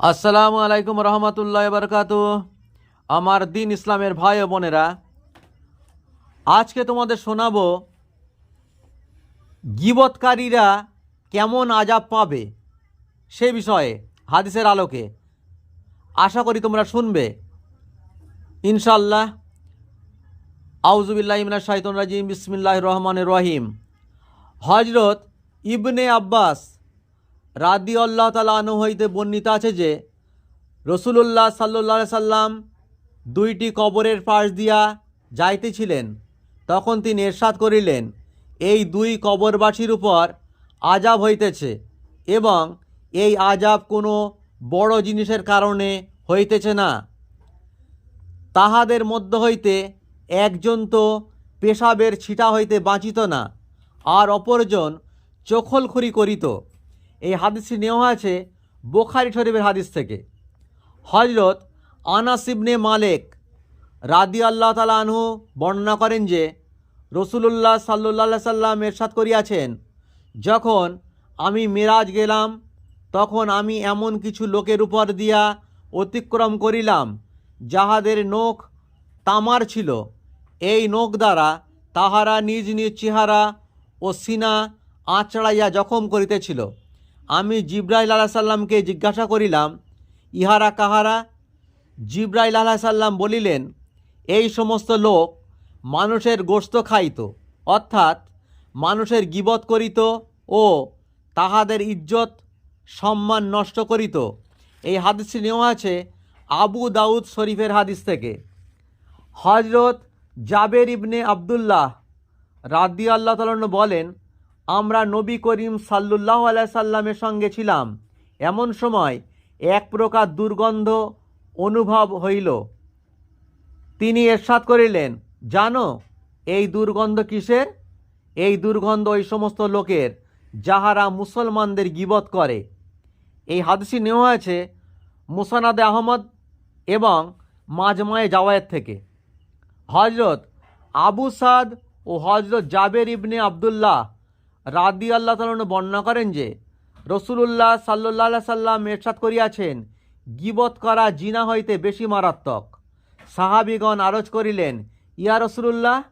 আসসালামু আলাইকুম রহমতুল্লাহ বরকাত। আমার দিন ইসলামের ভাই ও বোনেরা, আজকে তোমাদের শোনাবো, গিবৎকারীরা কেমন আজাব পাবে সে বিষয়ে, হাদিসের আলোকে। আশা করি তোমরা শুনবে। ইনশাল্লাহ আউজুবিল্লাহ ইমনা শাহিতুন রাজিম বিসমিল্লাহ রহমান রহিম। হজরত ইবনে আব্বাস রাদি আল্লাহ তালা আনু হইতে বর্ণিত আছে যে, রসুলুল্লাহ সাল্লাহ সাল্লাম দুইটি কবরের পাশ দিয়া যাইতেছিলেন। তখন তিনি এরশাদ করিলেন, এই দুই কবরবাসীর উপর আজাব হইতেছে এবং এই আজাব কোনো বড় জিনিসের কারণে হইতেছে না। তাহাদের মধ্য হইতে একজন তো পেশাবের ছিটা হইতে বাঁচিত না, আর অপরজন চোখলখুরি করিত। এই হাদিসটি নেওয়া আছে বোখারি শরীফের হাদিস থেকে। হজরত আনাসিবনে মালেক রাদি আল্লাহ তালা আনহু বর্ণনা করেন যে, রসুলুল্লাহ সাল্লু সাল্লাম এরশাদ করিয়াছেন, যখন আমি মিরাজ গেলাম, তখন আমি এমন কিছু লোকের উপর দিয়া অতিক্রম করিলাম, যাহাদের নখ তামার ছিল। এই নখ দ্বারা তাহারা নিজ নিজ চেহারা ও সিনা আঁচড়াইয়া জখম করিতেছিল। আমি জিব্রাইল আলাহ সাল্লামকে জিজ্ঞাসা করিলাম, ইহারা কাহারা? জিব্রাইল আলাহ সাল্লাম বলিলেন, এই সমস্ত লোক মানুষের গোস্ত খাইত, অর্থাৎ মানুষের গিবত করিত ও তাহাদের ইজ্জত, সম্মান নষ্ট করিত। এই হাদিসটি নেওয়া আছে আবু দাউদ শরীফের হাদিস থেকে। হজরত জাবের ইবনে আবদুল্লাহ রাদি আল্লাহ তালন বলেন আমরা নবী করিম সাল্লুল্লাহ আলাই সাল্লামের সঙ্গে ছিলাম। এমন সময় এক প্রকার দুর্গন্ধ অনুভব হইল। তিনি এরশাদ করিলেন, জানো, এই দুর্গন্ধ কিসের? এই দুর্গন্ধ ওই সমস্ত লোকের, যাহারা মুসলমানদের গিবত করে। এই হাদিসটি নেওয়া হয়েছে মুসানাদে আহমদ এবং মাজমায়ে জাওয়ায়ের থেকে। হজরত আবু সাদ ও হজরত জাবের ইবনে আবদুল্লাহ রাদি আল্লাহ তালন বর্ণনা করেন যে, রসুলুল্লাহ সাল্লাহ সাল্লাম এরশাদ করিয়াছেন, গিবত করা জিনা হইতে বেশি মারাত্মক। সাহাবিগণ আরজ করিলেন, ইয়া রসুলুল্লাহ,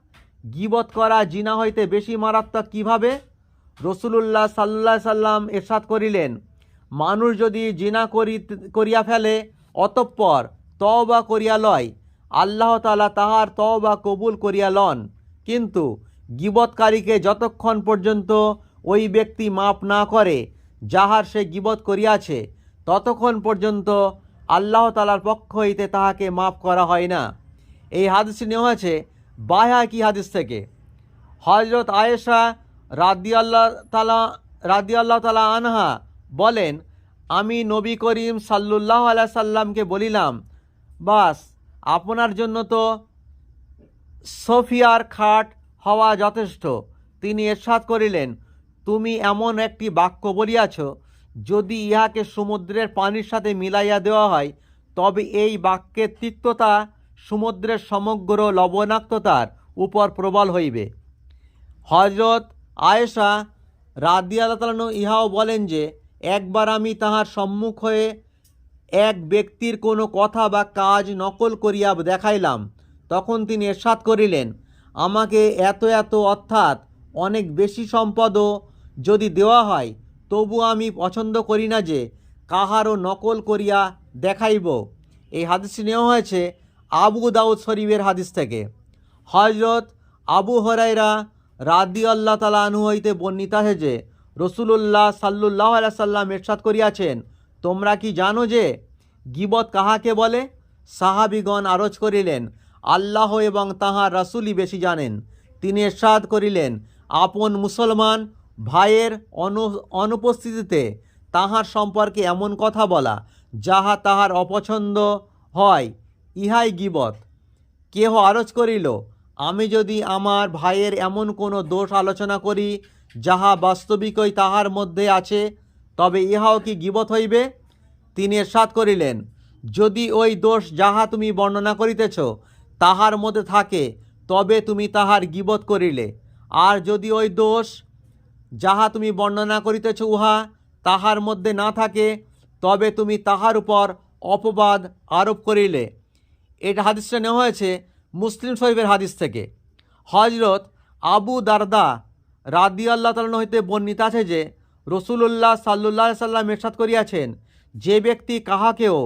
গিবত করা জিনা হইতে বেশি মারাত্মক কীভাবে? রসুলুল্লাহ সাল্লাহ সাল্লাম এরশাদ করিলেন, মানুষ যদি জিনা করি, করিয়া ফেলে, অতঃপর তওবা করিয়া লয়, আল্লাহ তালা তাহার তওবা কবুল করিয়া লন। কিন্তু গিবৎকারীকে যতক্ষণ পর্যন্ত ওই ব্যক্তি মাপ না করে যাহার সে গিবত করিয়াছে, ততক্ষণ পর্যন্ত আল্লাহ তালার পক্ষ হইতে তাহাকে মাফ করা হয় না। এই হাদিসটি নেওয়া আছে বাহাকি হাদিস থেকে। হজরত আয়েশা রাদি আল্লাহ তালা রাদি আল্লাহ তালা আনহা বলেন, আমি নবী করিম সাল্লুল্লাহ আল্লাহ সাল্লামকে বলিলাম, বাস, আপনার জন্য তো সোফিয়ার খাট হওয়া যথেষ্ট। তিনি এরশাদ করিলেন, তুমি এমন একটি বাক্য বলিয়াছ, যদি ইহাকে সমুদ্রের পানির সাথে মিলাইয়া দেওয়া হয়, তবে এই বাক্যের তিক্ততা সমুদ্রের সমগ্র লবণাক্ততার উপর প্রবল হইবে। হজরত আয়েশা রাদিয়ালতালন ইহাও বলেন যে, একবার আমি তাহার সম্মুখ হয়ে এক ব্যক্তির কোনো কথা বা কাজ নকল করিয়া দেখাইলাম, তখন তিনি এরশাদ করিলেন আমাকে এত এত অর্থাৎ অনেক বেশি সম্পদও যদি দেওয়া হয়, তবু আমি পছন্দ করি না যে কাহারও নকল করিয়া দেখাইব। এই হাদিসটি নেওয়া হয়েছে আবু দাউদ শরীফের হাদিস থেকে। হজরত আবু হরাইরা রাদি আল্লাহ তালা আনু হইতে বর্ণিত আছে যে, রসুলুল্লাহ সাল্লুল্লাহ আল্লাহ সাল্লাম এরশাদ করিয়াছেন, তোমরা কি জানো যে গিবত কাহাকে বলে? সাহাবিগণ আরজ করিলেন আল্লাহ এবং তাহার রাসুলই বেশি জানেন। তিনি এরশাদ করিলেন, আপন মুসলমান ভাইয়ের অনু, অনুপস্থিতিতে তাহার সম্পর্কে এমন কথা বলা, যাহা তাহার অপছন্দ হয়, ইহাই গিবত। কেহ আরজ করিল, আমি যদি আমার ভাইয়ের এমন কোনো দোষ আলোচনা করি, যাহা বাস্তবিকই তাহার মধ্যে আছে, তবে ইহাও কি গিবত হইবে? তিনি এরশাদ করিলেন, যদি ওই দোষ যাহা তুমি বর্ণনা করিতেছ তাহার মধ্যে থাকে, তবে তুমি তাহার গিবত করিলে। আর যদি ওই দোষ যাহা তুমি বর্ণনা করিতেছ উহা তাহার মধ্যে না থাকে, তবে তুমি তাহার উপর অপবাদ আরোপ করিলে। এটা হাদিসটা নেওয়া হয়েছে মুসলিম শরীফের হাদিস থেকে। হজরত আবু দারদা রাদি আল্লাহ তালন হইতে বর্ণিত আছে যে রসুল্লাহ সাল্লাহ সাল্লাম এরশাদ করিয়াছেন, যে ব্যক্তি কাহাকেও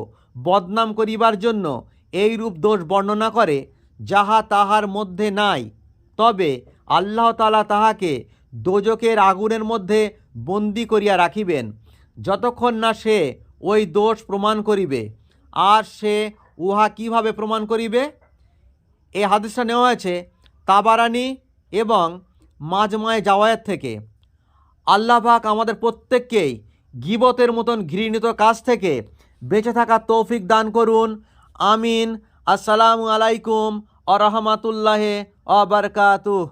বদনাম করিবার জন্য এই রূপ দোষ বর্ণনা করে যাহা তাহার মধ্যে নাই। তবে আল্লাহ তালা তাহাকে দোজকের আগুনের মধ্যে বন্দি করিয়া রাখিবেন, যতক্ষণ না সে ওই দোষ প্রমাণ করিবে। আর সে উহা কীভাবে প্রমাণ করিবে? এই হাদিসটা নেওয়া হয়েছে তাবারানি এবং মাজমায় জাওয়ায়াত থেকে। আল্লাহ পাক আমাদের প্রত্যেককেই গিবতের মতন ঘৃণিত কাজ থেকে বেঁচে থাকা তৌফিক দান করুন। আমিন। আসসালামু আলাইকুম আ রহমাতুল্লাহ আবরকাতুহ